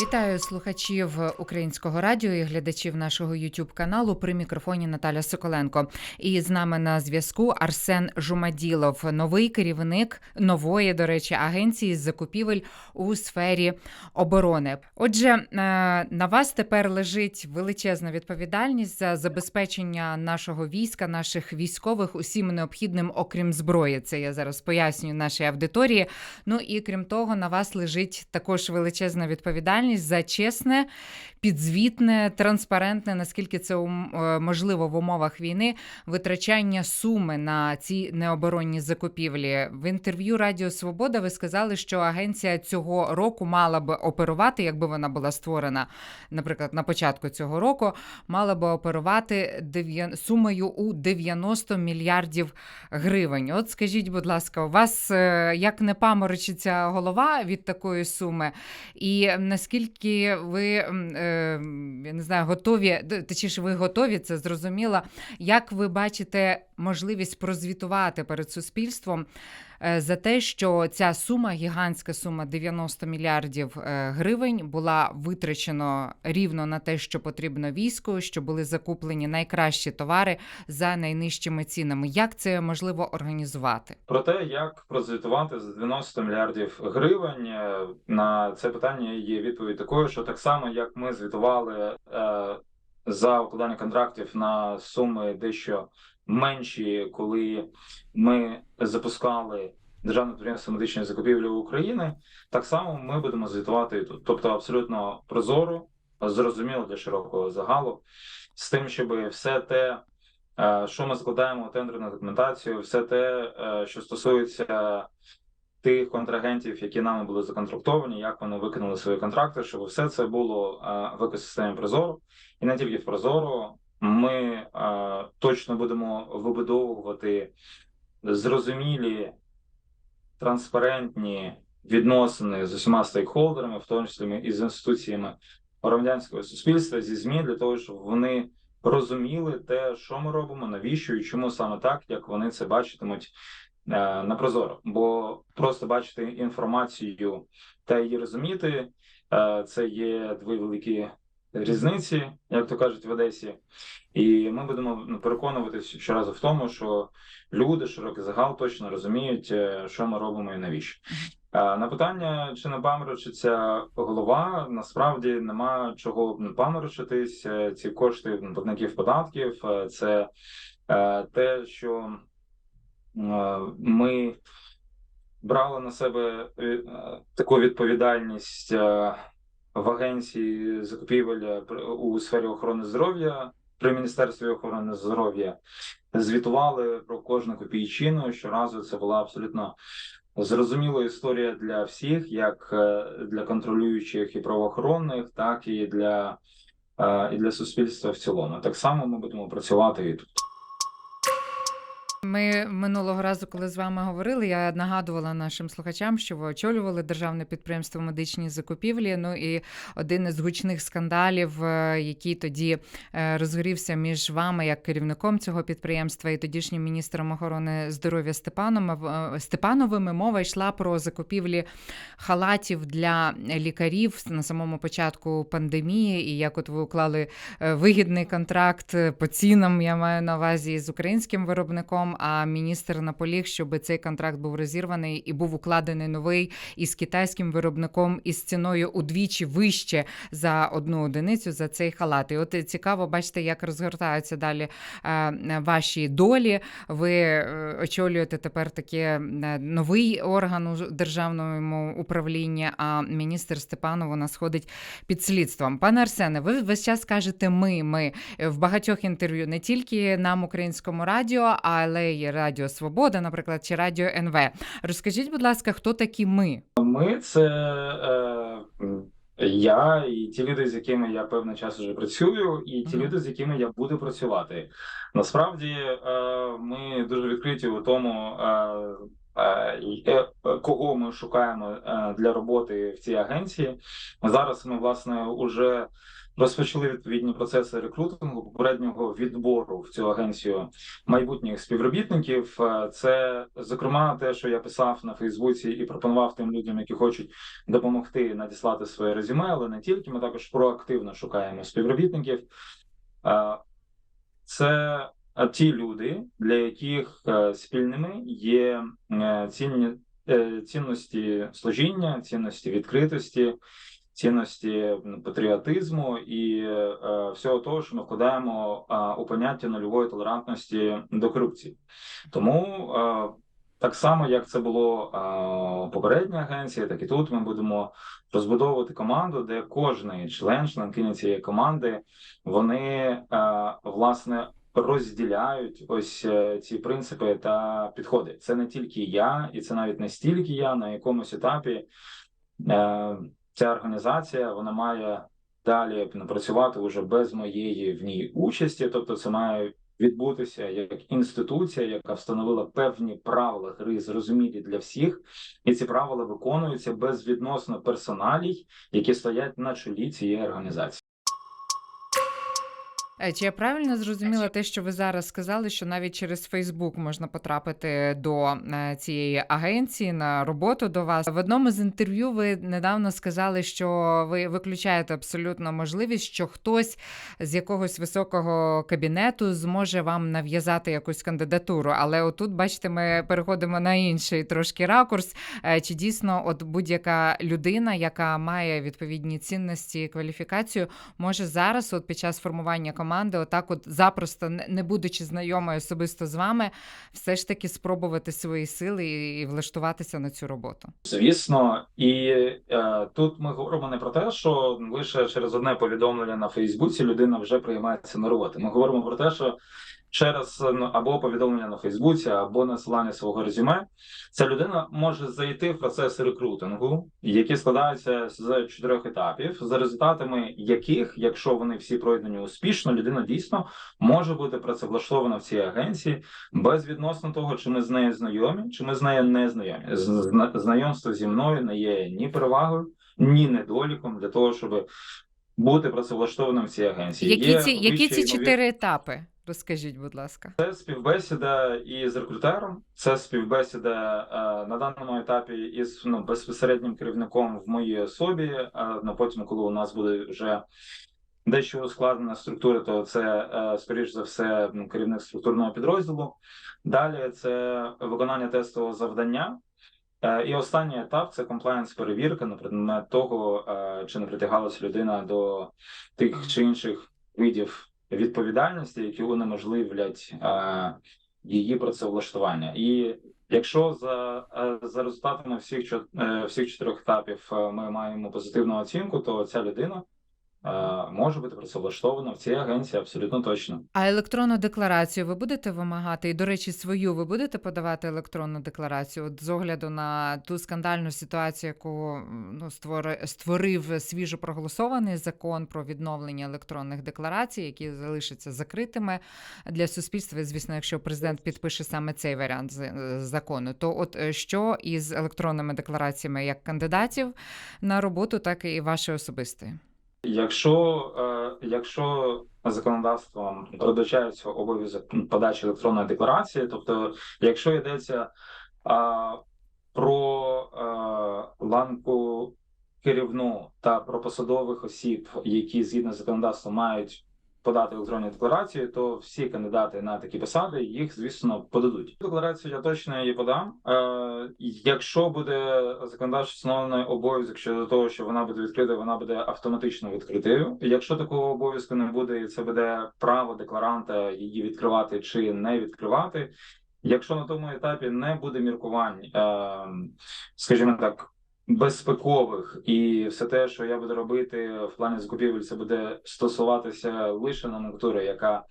Вітаю слухачів українського радіо і глядачів нашого youtube каналу при мікрофоні Наталя Соколенко. І з нами на зв'язку Арсен Жумаділов, новий керівник нової, до речі, агенції з закупівель у сфері оборони. Отже, е, на вас тепер лежить величезна відповідальність за забезпечення нашого війська, наших військових усім необхідним, окрім зброї. Це я зараз пояснюю нашій аудиторії. Ну і крім того, на вас лежить також величезна відповідальність за чесне, підзвітне, транспарентне, наскільки це е, можливо в умовах війни, витрачання суми на ці необоронні закупівлі. В інтерв'ю Радіо Свобода ви сказали, що агенція цього року мала би оперувати, якби вона була створена, наприклад, на початку цього року, мала би оперувати сумою у 90 мільярдів гривень. От скажіть, будь ласка, у вас е, як не паморочиться голова від такої суми? І наскільки ви е, я не знаю, готові, точніше, ви готові, це зрозуміло. Як ви бачите можливість прозвітувати перед суспільством за те, що ця сума, гігантська сума 90 мільярдів е, гривень, була витрачено рівно на те, що потрібно війську, що були закуплені найкращі товари за найнижчими цінами? Як це можливо організувати? Про те, як прозвітувати за 90 мільярдів гривень, е, на це питання є відповідь такою, що так само як ми звітували е, за укладання контрактів на суми дещо менші, коли ми запускали державне підприємство медичної закупівлі України, так само ми будемо звітувати тут. Тобто абсолютно прозоро, зрозуміло для широкого загалу, з тим, щоб все те. Е, Що ми закладаємо у тендерну документацію, все те, е, що стосується тих контрагентів, які нами були законтрактовані, як вони виконали свої контракти, щоб все це було е, в екосистемі Прозоро, і не тільки в Прозоро. Ми е, точно будемо вибудовувати зрозумілі, транспарентні відносини з усіма стейкхолдерами, в тому числі і з інституціями громадянського суспільства зі ЗМІ, для того, щоб вони розуміли те, що ми робимо, навіщо і чому саме так, як вони це бачитимуть е, на прозоро. Бо просто бачити інформацію та її розуміти, е, це є дві великі різниці, як то кажуть в Одесі. І ми будемо ну, переконуватися щоразу в тому, що люди, широкий загал точно розуміють, е, що ми робимо і навіщо. На питання, чи не паморочиться голова, насправді нема чого не паморочитись. Е, Ці кошти платників податків, е, це те, що ми брали на себе таку відповідальність в агенції закупівель е, у сфері охорони здоров'я при міністерстві охорони здоров'я. Звітували про кожну копійчину. Щоразу це була абсолютно зрозуміла історія для всіх, як е, для контролюючих і правоохоронних, так і для, е, і для суспільства в цілому. Так само ми будемо працювати і тут. Ми минулого разу, коли з вами говорили, я нагадувала нашим слухачам, що ви очолювали державне підприємство медичні закупівлі. Ну і один із гучних скандалів, е, який тоді е, розгорівся між вами як керівником цього підприємства і тодішнім міністром охорони здоров'я Степаном е, Степановими. Мова йшла про закупівлі халатів для лікарів на самому початку пандемії, і як от ви уклали вигідний контракт по цінам, я маю на увазі з українським виробником. А міністр наполіг, щоб цей контракт був розірваний і був укладений новий із китайським виробником із ціною удвічі вище за одну одиницю за цей халат. І от цікаво, бачите, як розгортаються далі е, ваші долі. Ви е, очолюєте тепер таке е, новий орган у державному управлінні. А міністр Степанов у нас ходить під слідством. Пане Арсене, ви весь час кажете ми, ми в багатьох інтерв'ю не тільки нам, українському радіо, але й Радіо Свобода, наприклад, чи Радіо НВ. Розкажіть, будь ласка, хто такі ми? Ми це е, я і ті люди, з якими я певний час вже працюю, і ті Мгм. люди, з якими я буду працювати. Насправді е, ми дуже відкриті у тому, е, е, е, кого ми шукаємо е, для роботи в цій агенції. Зараз ми власне уже розпочали відповідні процеси рекрутингу, попереднього відбору в цю агенцію майбутніх співробітників. Е, Це зокрема те, що я писав на Фейсбуці і пропонував тим людям, які хочуть допомогти надіслати своє резюме, але не тільки. Ми також проактивно шукаємо співробітників. Е, Це е, ті люди, для яких спільними є цінні цінності служіння, цінності відкритості, цінності патріотизму і е, всього того, що ми вкладаємо у поняття нульової толерантності до корупції. Тому е, так само, як це було у попередній агенції, так і тут ми будемо розбудовувати команду, де кожний член, членкиня цієї команди, вони е, власне розділяють ось ці принципи та підходи. Це не тільки я, і це навіть не стільки я на якомусь етапі. Ця організація вона має далі працювати уже без моєї в ній участі, тобто це має відбутися як інституція, яка встановила певні правила гри, зрозумілі для всіх, і ці правила виконуються безвідносно персоналій, які стоять на чолі цієї організації. Е, Чи я правильно зрозуміла те, що ви зараз сказали, що навіть через Фейсбук можна потрапити до е, цієї агенції на роботу до вас? В одному з інтерв'ю ви недавно сказали, що ви виключаєте абсолютно можливість, що хтось з якогось високого кабінету зможе вам нав'язати якусь кандидатуру. Але отут, бачите, ми переходимо на інший трошки ракурс. Е, Чи дійсно, от будь-яка людина, яка має відповідні цінності, і кваліфікацію, може зараз, от під час формування команди, отак, от запросто, не будучи знайомою особисто з вами, все ж таки спробувати свої сили і влаштуватися на цю роботу. Звісно, і е, тут ми говоримо не про те, що лише через одне повідомлення на Фейсбуці людина вже приймається на роботу. Ми говоримо про те, що через ну, або повідомлення на Фейсбуці, або насилання свого резюме, ця людина може зайти в процес рекрутингу, які складаються з чотирьох етапів, за результатами яких, якщо вони всі пройдені успішно, людина дійсно може бути працевлаштована в цій агенції безвідносно того, чи ми з нею знайомі, чи ми з нею не знайомі. Знайомство зі мною не є ні перевагою, ні недоліком для того, щоб бути працевлаштованим в цій агенції. Які Є ці, які ці чотири етапи? Розкажіть, будь ласка. це співбесіда із рекрутером, це співбесіда е, на даному етапі із ну, безпосереднім керівником в моїй особі. Е, на потім, коли у нас буде вже дещо ускладнена структура, то це е, скоріш за все ну, керівник структурного підрозділу. Далі це виконання тестового завдання. Е, І останній етап це комплаєнс перевірка на предмет того, е, чи не притягалася людина до тих чи інших видів відповідальності, які унеможливлять е, її працевлаштування. І якщо за, е, за результатами всіх е, всіх чотирьох етапів ми маємо позитивну оцінку, то ця людина може бути працевлаштована в цій агенції абсолютно точно. А електронну декларацію ви будете вимагати? І, до речі, свою ви будете подавати електронну декларацію? От з огляду на ту скандальну ситуацію, яку ну, створи, створив свіжо проголосований закон про відновлення електронних декларацій, які залишаться закритими для суспільства. Звісно, якщо президент підпише саме цей варіант з- е, закону, то от е, що із електронними деклараціями як кандидатів на роботу, так і вашої особистої? Якщо, е, якщо законодавством передбачається обов'язок подачі електронної декларації, тобто, якщо йдеться а, про а, ланку керівну та про посадових осіб, які згідно з законодавством мають подати електронні декларації, то всі кандидати на такі посади їх, звісно, подадуть. Декларацію я точно її подам. Е, якщо буде законодавчо встановлений обов'язок щодо того, що вона буде відкрита, вона буде автоматично відкритою. Якщо такого обов'язку не буде, і це буде право декларанта її відкривати чи не відкривати. Якщо на тому етапі не буде міркувань, е, скажімо так, безпекових, і все те, що я буду робити в плані закупівель, це буде стосуватися лише номенклатури, яка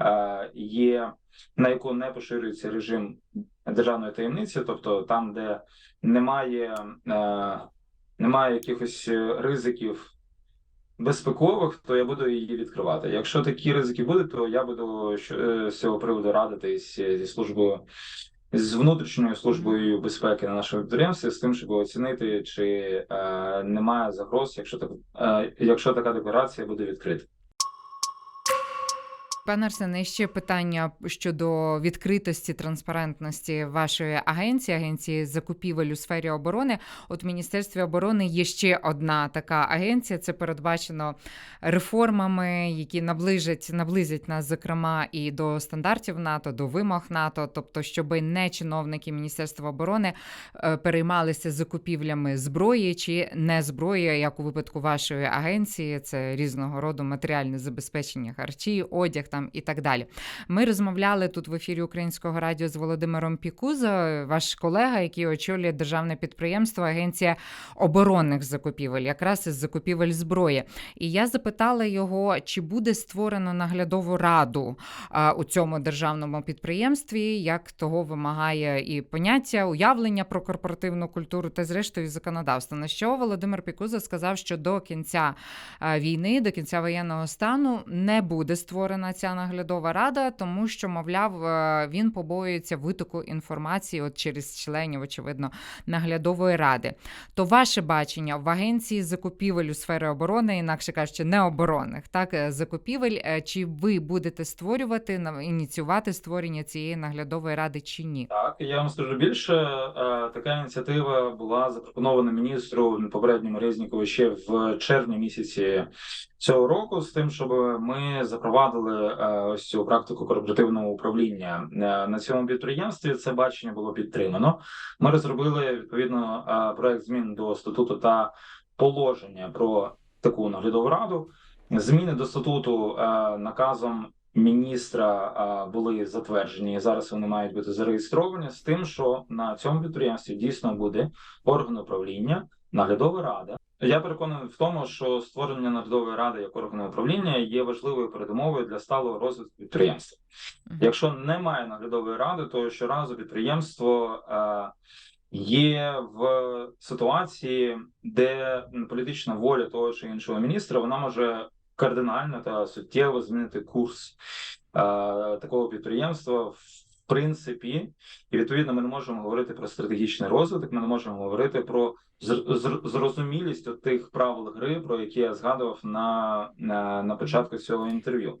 е, є, на яку не поширюється режим державної таємниці, тобто там, де немає, е, немає якихось ризиків. Безпекових, то я буду її відкривати. Якщо такі ризики будуть, то я буду е, з цього приводу радитись зі службою з внутрішньою службою безпеки на нашому підприємстві з тим, щоб оцінити, чи е, немає загроз, якщо так, е, якщо така декларація буде відкрита. Пане Арсене, ще питання щодо відкритості, транспарентності вашої агенції, агенції закупівель у сфері оборони. От в Міністерстві оборони є ще одна така агенція. Це передбачено реформами, які наближать наблизять нас, зокрема, і до стандартів НАТО, до вимог НАТО, тобто, щоб не чиновники Міністерства оборони е, переймалися закупівлями зброї чи не зброї, як у випадку вашої агенції, це різного роду матеріальне забезпечення харчі, одяг там і так далі. Ми розмовляли тут в ефірі Українського радіо з Володимиром Пікузо, ваш колега, який очолює державне підприємство Агенція оборонних закупівель, якраз із закупівель зброї. І я запитала його, чи буде створено наглядову раду а, у цьому державному підприємстві, як того вимагає і поняття уявлення про корпоративну культуру та зрештою законодавство. На що Володимир Пікуза сказав, що до кінця війни, до кінця воєнного стану не буде створена ця наглядова рада, тому що, мовляв, е, він побоюється витоку інформації от через членів, очевидно, наглядової ради. То ваше бачення в агенції закупівель у сфері оборони, інакше кажучи, необоронних, так е, закупівель, е, чи ви будете створювати ініціювати створення цієї наглядової ради чи ні? Так, я вам скажу більше. Така ініціатива була запропонована міністру попередньому Резнікову ще в червні місяці цього року, з тим, щоб ми запровадили е, ось цю практику корпоративного управління Е, на цьому підприємстві. Це бачення було підтримано. Ми розробили відповідно е, проект змін до статуту та положення про таку наглядову раду. Зміни до статуту наказом міністра були затверджені. Зараз вони мають бути зареєстровані з тим, що на цьому підприємстві дійсно буде орган управління, наглядова рада. Я переконаний в тому, що створення наглядової ради як органу управління є важливою передумовою для сталого розвитку підприємства. Якщо немає наглядової ради, то щоразу підприємство е, є в ситуації, де політична воля того чи іншого міністра вона може кардинально та суттєво змінити курс е, такого підприємства. В принципі, і відповідно ми не можемо говорити про стратегічний розвиток. Ми не можемо говорити про зр- зр- зрозумілість тих правил гри, про які я згадував на, на, на початку цього інтерв'ю.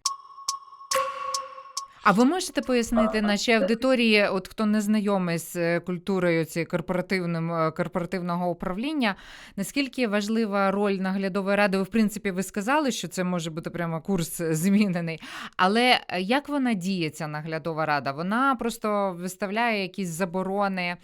А ви можете пояснити нашій аудиторії, от хто не знайомий з е, культурою цієї корпоративним е, корпоративного управління, наскільки важлива роль наглядової ради? Ви в принципі ви сказали, що це може бути прямо курс змінений. Але е, як вона діє, ця наглядова рада? Вона просто виставляє якісь заборони,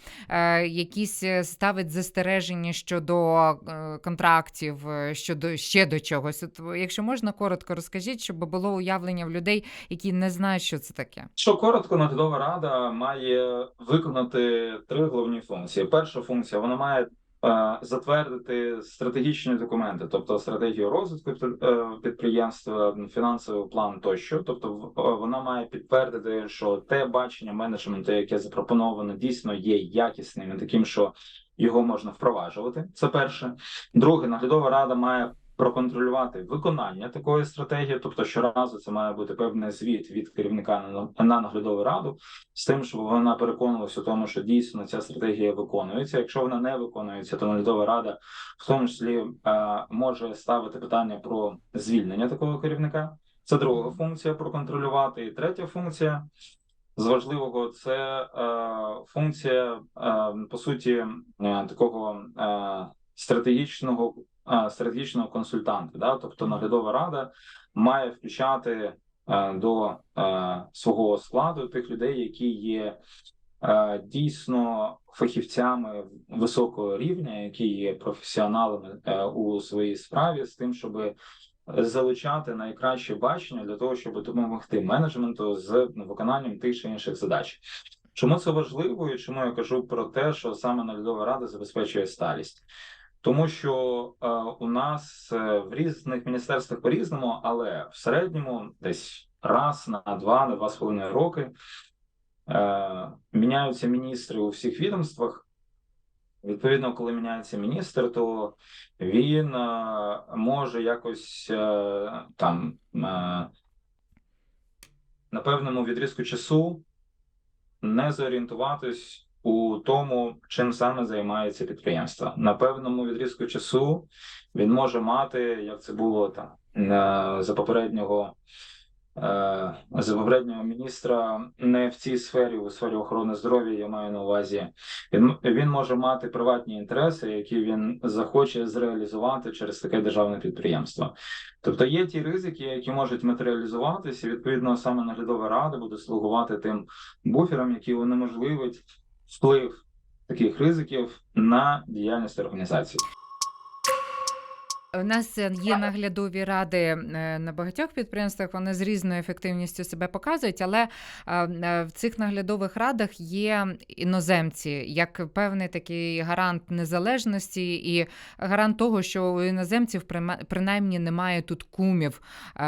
якісь ставить застереження щодо контрактів, щодо ще до чогось. От, якщо можна коротко розкажіть, щоб було уявлення в людей, які не знають, що це таке. Що коротко, наглядова рада має виконати три головні функції. Перша функція вона має е, затвердити стратегічні документи, тобто стратегію розвитку е, підприємства, фінансовий план тощо. Тобто, е, вона має підтвердити, що те бачення менеджменту, яке запропоновано, дійсно є якісним і таким, що його можна впроваджувати. Це перше. Друге, наглядова рада має проконтролювати виконання такої стратегії, тобто щоразу це має бути певний звіт від керівника на, на наглядову раду з тим, щоб вона переконувалася у тому, що дійсно ця стратегія виконується. Якщо вона не виконується, то наглядова рада в тому числі е, може ставити питання про звільнення такого керівника. Це друга функція проконтролювати. І третя функція з важливого це е, функція е, по суті е, такого е, стратегічного стратегічного консультанта. Да? Тобто наглядова рада має включати е, до е, свого складу тих людей, які є е, дійсно фахівцями високого рівня, які є професіоналами у своїй справі, з тим, щоб залучати найкраще бачення для того, щоб допомогти менеджменту з виконанням тих чи інших задач. Чому це важливо і чому я кажу про те, що саме наглядова рада забезпечує сталість? Тому що е, у нас е, в різних міністерствах по-різному, але в середньому десь раз на два, на два з половиною роки е, міняються міністри у всіх відомствах. Відповідно, коли міняється міністр, то він е, може якось е, там е, на певному відрізку часу не зорієнтуватись у тому, чим саме займається підприємство. На певному відрізку часу він може мати, як це було там е, за попереднього. е, За попереднього міністра не в цій сфері, у сфері охорони здоров'я, я маю на увазі. Він, він може мати приватні інтереси, які він захоче зреалізувати через таке державне підприємство. Тобто є ті ризики, які можуть матеріалізуватися, відповідно саме наглядова рада буде слугувати тим буфером, які унеможливить вплив таких ризиків на діяльність організації. У нас е, є наглядові ради е, на багатьох підприємствах. Вони з різною ефективністю себе показують, але е, в цих наглядових радах є іноземці як певний такий гарант незалежності і гарант того, що у іноземців принаймні немає тут кумів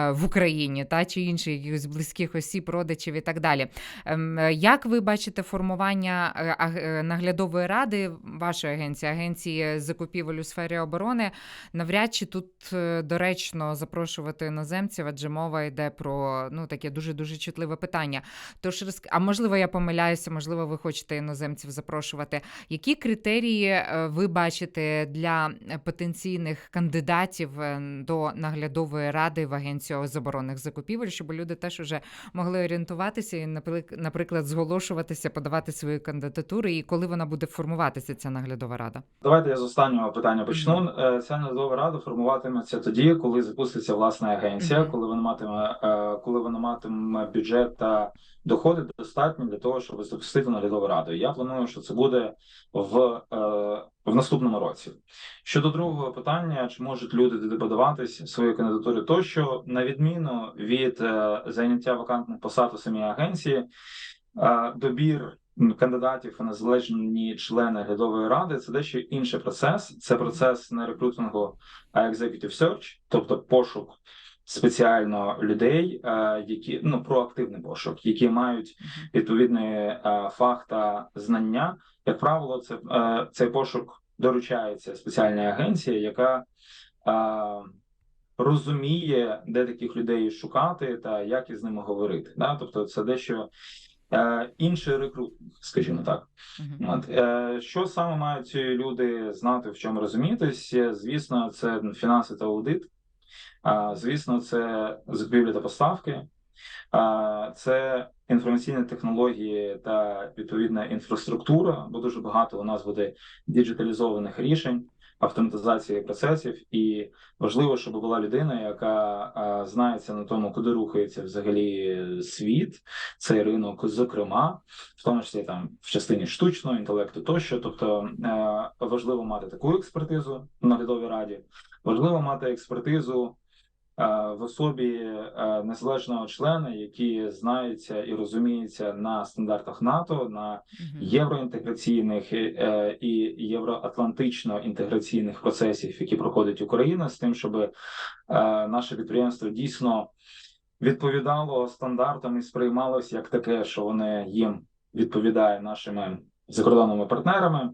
в Україні та чи інших якихось близьких осіб, родичів і так далі. Ем, Як ви бачите формування аг- наглядової ради вашої агенції, агенції закупівель у сфері оборони? Навряд чи тут е, доречно запрошувати іноземців, адже мова йде про ну таке дуже дуже чутливе питання. Тож а можливо, я помиляюся, можливо, ви хочете іноземців запрошувати. Які критерії е, ви бачите для потенційних кандидатів е, до наглядової ради в агенцію з оборонних закупівель, щоб люди теж уже могли орієнтуватися і, наприк- наприклад, зголошуватися, подавати свої кандидатури, і коли вона буде формуватися, ця наглядова рада? Давайте я з останнього питання почну. Е, Ця наглядова рада формуватиметься тоді, коли запуститься власна агенція, коли вона матиме е, коли вона матиме бюджет та доходи достатні для того, щоб запустити наглядову раду. Я планую, що це буде в, е, в наступному році. Щодо другого питання, чи можуть люди подаватись свої кандидатури, тощо на відміну від е, зайняття вакантних посад у самій агенції, добір кандидатів у незалежні члени наглядової ради це дещо інший процес. Це процес не рекрутингу, а executive search, тобто пошук спеціально людей, е, які ну проактивний пошук, які мають відповідний е, фах та знання. Як правило, це е, цей пошук доручається спеціальній агенції, яка е, розуміє, де таких людей шукати та як із ними говорити. Да? Тобто, це дещо е, інший рекрутинг, скажімо так. От е, що саме мають ці люди знати, в чому розумітись? Е, Звісно, це фінанси та аудит. А, звісно, це закупівлі та поставки, це інформаційні технології та відповідна інфраструктура, бо дуже багато у нас буде діджиталізованих рішень, автоматизації процесів, і важливо, щоб була людина, яка знається на тому, куди рухається взагалі світ, цей ринок, зокрема, в тому числі там в частині штучного інтелекту, тощо. Тобто е, важливо мати таку експертизу в наглядовій раді, важливо мати експертизу в особі е, незалежного члена, який знається і розуміється на стандартах НАТО, на євроінтеграційних е, і євроатлантично інтеграційних процесів, які проходить Україна, з тим, щоб е, наше підприємство дійсно відповідало стандартам і сприймалось як таке, що вони їм відповідає нашими закордонними партнерами.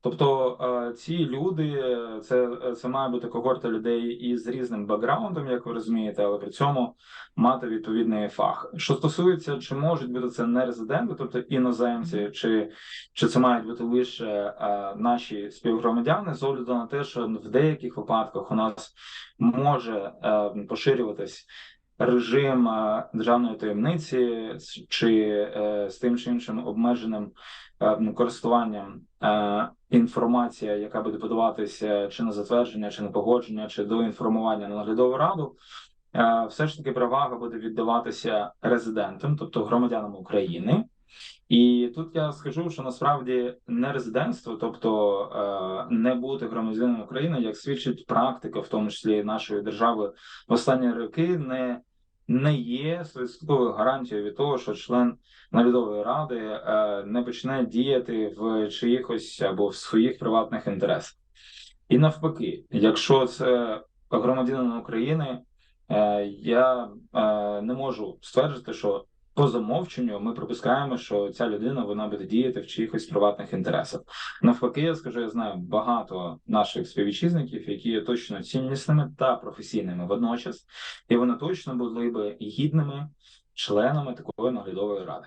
Тобто е, ці люди, це, це має бути когорта людей із різним бекграундом, як ви розумієте, але при цьому мати відповідний фах. Що стосується, чи можуть бути це не резиденти, тобто іноземці, чи, чи це мають бути лише е, наші співгромадяни, з огляду на те, що в деяких випадках у нас може е, поширюватись. Режим е, державної таємниці чи е, з тим чи іншим обмеженим е, користуванням е, інформація, яка буде подаватися чи на затвердження, чи на погодження, чи до інформування на наглядову раду, все ж таки перевага буде віддаватися резидентам, тобто громадянам України. І тут я скажу, що насправді не резидентство, тобто не бути громадянином України, як свідчить практика, в тому числі нашої держави в останні роки, не, не є стовідсотковою гарантією від того, що член наглядової ради е, не почне діяти в чиїхось або в своїх приватних інтересах. І навпаки, якщо це громадянин України, е, я е, не можу стверджувати, що по замовченню ми припускаємо, що ця людина вона буде діяти в чиїхось приватних інтересах. Навпаки, я скажу, я знаю багато наших співвітчизників, які є точно ціннісними та професійними водночас, і вони точно були би гідними членами такої наглядової ради.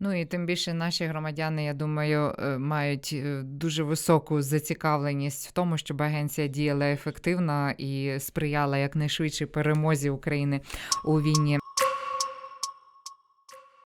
Ну і тим більше наші громадяни, я думаю, е, мають е, дуже високу зацікавленість в тому, щоб агенція діяла ефективно і сприяла якнайшвидшій перемозі України у війні